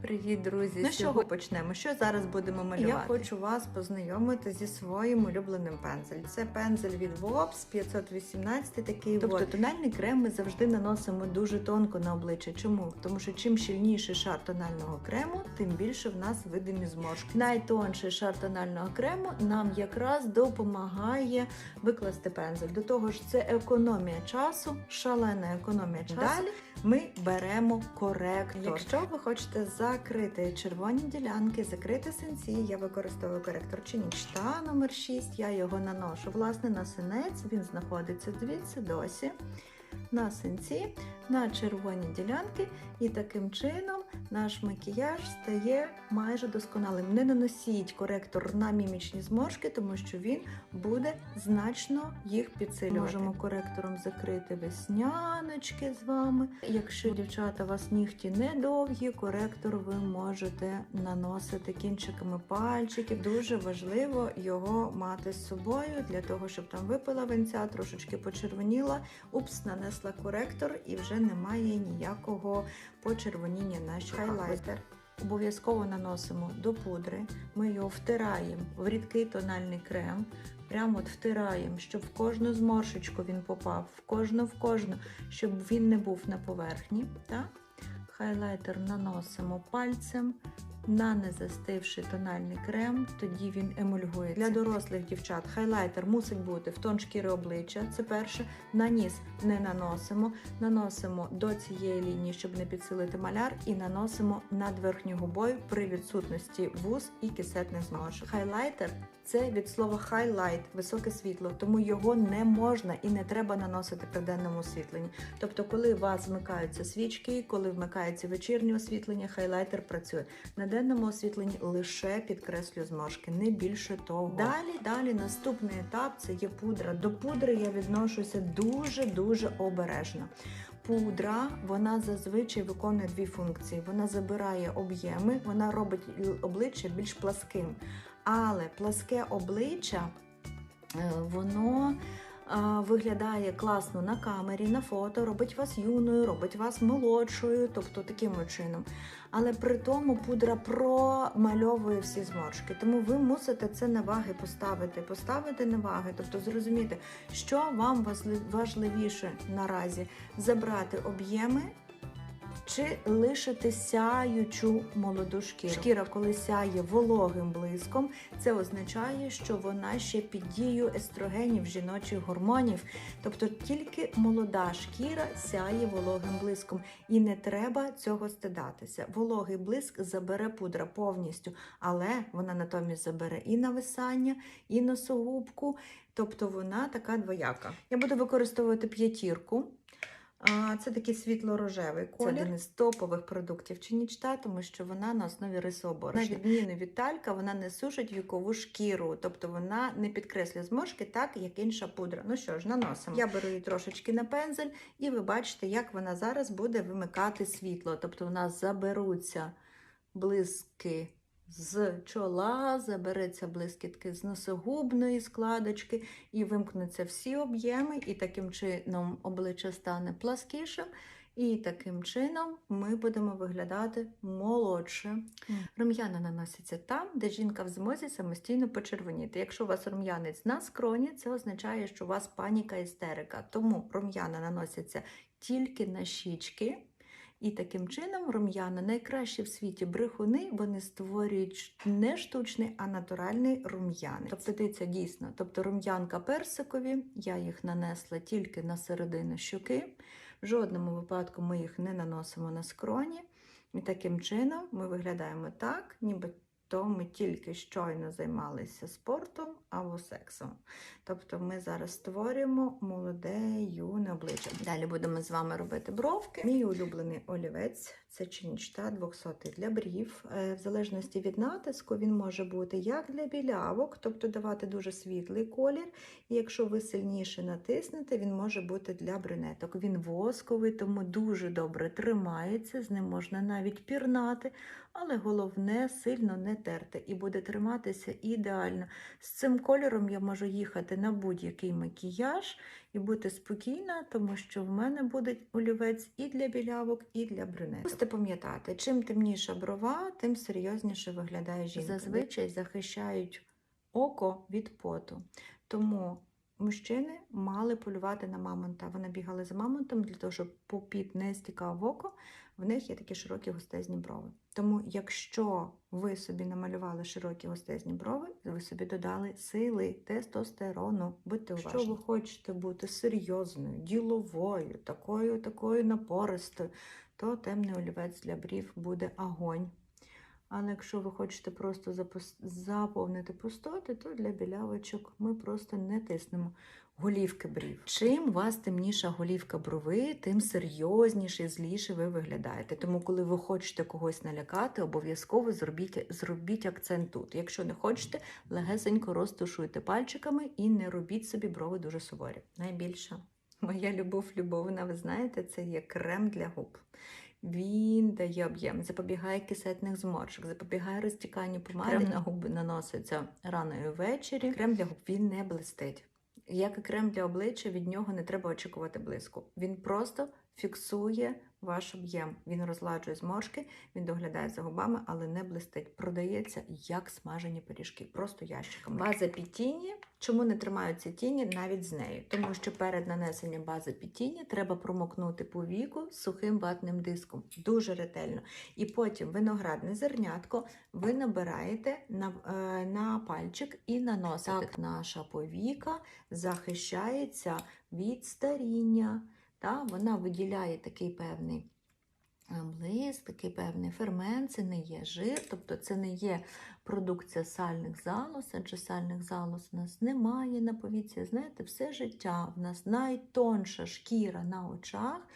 Привіт, друзі! Ну, З чого почнемо? Що зараз будемо малювати? Я хочу вас познайомити зі своїм улюбленим пензелем. Це пензель від Wops 518 такий. Тобто вот. тональний крем ми завжди наносимо дуже тонко на обличчя. Чому? Тому що чим щільніший шар тонального крему, тим більше в нас видимі зморшки. Найтонший шар тонального крему нам якраз допомагає викласти пензель. До того ж, це економія часу, шалена економія часу. Далі ми беремо коректор. Якщо ви хочете закрити червоні ділянки, закрити синці, я використовую коректор Чинічта номер 6. Я його наношу власне на синець. Він знаходиться звідси досі. На синці, на червоні ділянки, і таким чином наш макіяж стає майже досконалим. Не наносіть коректор на мімічні зморшки, тому що він буде значно їх підсилювати. Можемо коректором закрити весняночки з вами. Якщо дівчата у вас нігті не довгі, коректор ви можете наносити кінчиками пальчиків. Дуже важливо його мати з собою для того, щоб там випила венця, трошечки почервоніла. Упс, нанесла коректор і вже немає ніякого почервоніння на щоках. Хайлайтер. Обов'язково наносимо до пудри. Ми його втираємо в рідкий тональний крем. Прямо от втираємо, щоб в кожну зморшечку він попав, в кожну в кожну, щоб він не був на поверхні. Так? Хайлайтер наносимо пальцем на незастивший тональний крем, тоді він емульгує. Для дорослих дівчат хайлайтер мусить бути в тон шкіри обличчя. Це перше. На ніс не наносимо. Наносимо до цієї лінії, щоб не підсилити маляр, і наносимо над верхньою губою при відсутності вуз і кисетних зморшок. Хайлайтер це від слова highlight, високе світло, тому його не можна і не треба наносити при денному освітленні. Тобто, коли у вас вмикаються свічки, коли вмикається вечірнє освітлення, хайлайтер працює. На денному освітленні лише підкреслює зморшки, не більше того. Далі, далі наступний етап це є пудра. До пудри я відношуся дуже дуже обережно. Пудра вона зазвичай виконує дві функції: вона забирає об'єми, вона робить обличчя більш пласким. Але пласке обличчя е, воно виглядає класно на камері, на фото, робить вас юною, робить вас молодшою, тобто таким чином. Але при тому пудра промальовує всі зморшки. Тому ви мусите це на ваги поставити, поставити на ваги, тобто зрозуміти, що вам важли- важливіше наразі забрати об'єми. Чи лишити сяючу молоду шкіру. Шкіра, коли сяє вологим блиском, це означає, що вона ще під дією естрогенів жіночих гормонів. Тобто тільки молода шкіра сяє вологим блиском. І не треба цього стидатися. Вологий блиск забере пудра повністю, але вона натомість забере і нависання, і носогубку. Тобто вона така двояка. Я буду використовувати п'ятірку. А, Це такий світло-рожевий колір. Це один із топових продуктів Чинічта, тому що вона на основі рисооборошна. На відміну від талька, вона не сушить вікову шкіру, тобто вона не підкреслює зморшки так, як інша пудра. Ну що ж, наносимо. Я беру її трошечки на пензель, і ви бачите, як вона зараз буде вимикати світло. Тобто у нас заберуться блиски з чола, забереться блискітки з носогубної складочки і вимкнуться всі об'єми, і таким чином обличчя стане пласкішим. І таким чином ми будемо виглядати молодше. Рум'яна наносяться там, де жінка в змозі самостійно почервоніти. Якщо у вас рум'янець на скроні, це означає, що у вас паніка істерика. Тому рум'яна наносяться тільки на щічки. І таким чином рум'яна найкращі в світі брехуни, вони створюють не штучний, а натуральний рум'янець. Тобто дивіться, дійсно, тобто рум'янка персикові, я їх нанесла тільки на середину щоки. В жодному випадку ми їх не наносимо на скроні. І таким чином ми виглядаємо так, ніби то ми тільки щойно займалися спортом або сексом. Тобто ми зараз створюємо молоде юне обличчя. Далі будемо з вами робити бровки. Мій улюблений олівець це чинічта 200 для брів. Е, В залежності від натиску він може бути як для білявок, тобто давати дуже світлий колір. І якщо ви сильніше натиснете, він може бути для брюнеток. Він восковий, тому дуже добре тримається, з ним можна навіть пірнати, але головне сильно не терте і буде триматися ідеально. З цим кольором я можу їхати на будь-який макіяж і бути спокійна, тому що в мене буде олівець і для білявок, і для брюнеток. Мусите пам'ятати, чим темніша брова, тим серйозніше виглядає жінка. Зазвичай захищають око від поту. Тому мужчини мали полювати на мамонта. Вони бігали за мамонтом для того, щоб попіт не стікав в око. В них є такі широкі густезні брови. Тому, якщо ви собі намалювали широкі густезні брови, ви собі додали сили, тестостерону, будьте уважні. Якщо ви хочете бути серйозною, діловою, такою, такою напористою, то темний олівець для брів буде огонь. Але якщо ви хочете просто заповнити пустоти, то для білявочок ми просто не тиснемо голівки брів. Чим у вас темніша голівка брови, тим серйозніше і зліше ви виглядаєте. Тому, коли ви хочете когось налякати, обов'язково зробіть, зробіть акцент тут. Якщо не хочете, легесенько розтушуйте пальчиками і не робіть собі брови дуже суворі. Найбільша моя любов любовна, ви знаєте, це є крем для губ. Він дає об'єм, запобігає кисетних зморшок, запобігає розтіканню помади. Крем на губи наноситься рано і ввечері. Крем для губ він не блистить. Як і крем для обличчя, від нього не треба очікувати блиску. Він просто фіксує ваш об'єм. Він розладжує зморшки, він доглядає за губами, але не блистить. Продається як смажені пиріжки, просто ящиками. База під тіні. Чому не тримаються тіні навіть з нею? Тому що перед нанесенням бази під тіні треба промокнути повіку сухим ватним диском. Дуже ретельно. І потім виноградне зернятко ви набираєте на, е, на пальчик і наносите. Так, наша повіка захищається від старіння. Та? Вона виділяє такий певний е, блиск, такий певний фермент, це не є жир, тобто це не є продукція сальних залоз, адже сальних залоз у нас немає на повіці. Знаєте, все життя в нас найтонша шкіра на очах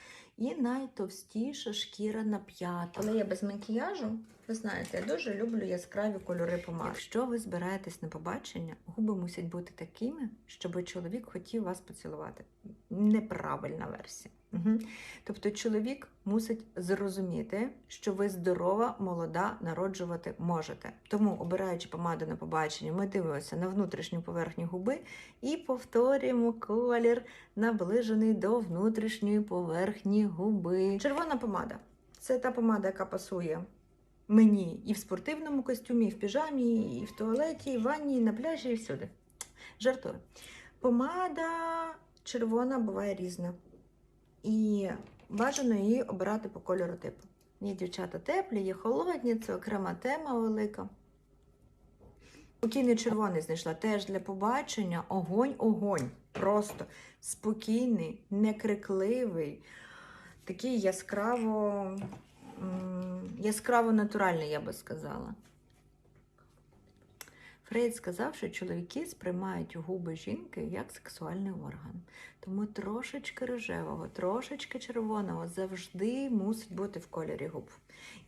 і найтовстіша шкіра на п'ятах. Але я без макіяжу, ви знаєте, я дуже люблю яскраві кольори помад. Якщо ви збираєтесь на побачення, губи мусять бути такими, щоб чоловік хотів вас поцілувати. Неправильна версія. Угу. Тобто чоловік мусить зрозуміти, що ви здорова, молода, народжувати можете. Тому, обираючи помаду на побачення, ми дивимося на внутрішню поверхню губи і повторюємо колір, наближений до внутрішньої поверхні губи. Червона помада це та помада, яка пасує мені і в спортивному костюмі, і в піжамі, і в туалеті, і в ванні, і на пляжі, і всюди. Жартую. Помада червона буває різна. І бажано її обирати по кольору типу. Є дівчата теплі, є холодні, це окрема тема велика. Спокійний червоний знайшла теж для побачення. Огонь, огонь. Просто спокійний, некрикливий, такий яскраво, яскраво натуральний, я би сказала. Фрейд сказав, що чоловіки сприймають губи жінки як сексуальний орган. Тому трошечки рожевого, трошечки червоного завжди мусить бути в кольорі губ.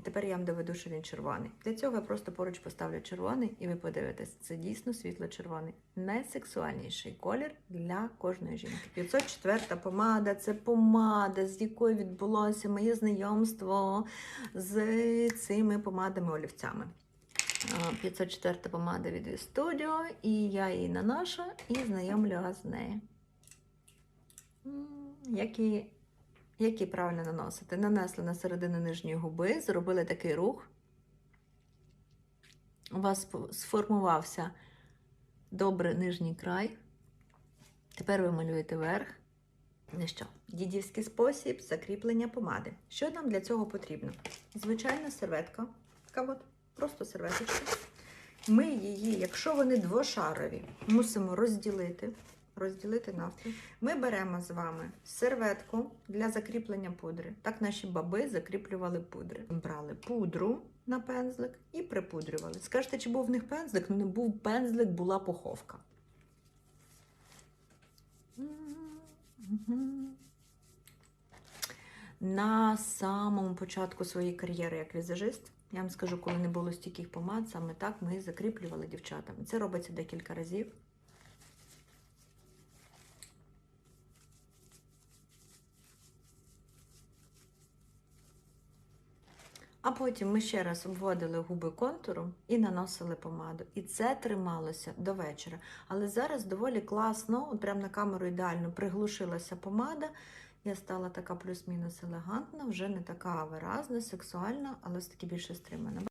І тепер я вам доведу, що він червоний. Для цього я просто поруч поставлю червоний, і ви подивитесь, це дійсно світло-червоний. Найсексуальніший колір для кожної жінки. 504 помада це помада, з якою відбулося моє знайомство з цими помадами-олівцями. 504 помада від Studio, і я її наношу і знайомлю вас з нею. М, Як її, як її правильно наносити? Нанесли на середину нижньої губи, зробили такий рух. У вас сформувався добре нижній край. Тепер ви малюєте верх. Ну що, дідівський спосіб закріплення помади. Що нам для цього потрібно? Звичайна серветка. Така от, просто серветочка. Ми її, якщо вони двошарові, мусимо розділити. Розділити навпіл. Ми беремо з вами серветку для закріплення пудри. Так наші баби закріплювали пудри. Брали пудру на пензлик і припудрювали. Скажете, чи був в них пензлик? Ну, не був пензлик, була поховка. На самому початку своєї кар'єри як візажист, я вам скажу, коли не було стійких помад, саме так ми закріплювали дівчатам. Це робиться декілька разів. А потім ми ще раз обводили губи контуром і наносили помаду. І це трималося до вечора. Але зараз доволі класно, от прямо на камеру ідеально приглушилася помада. Я стала така плюс-мінус елегантна, вже не така виразна, сексуальна, але все таки більше стримана.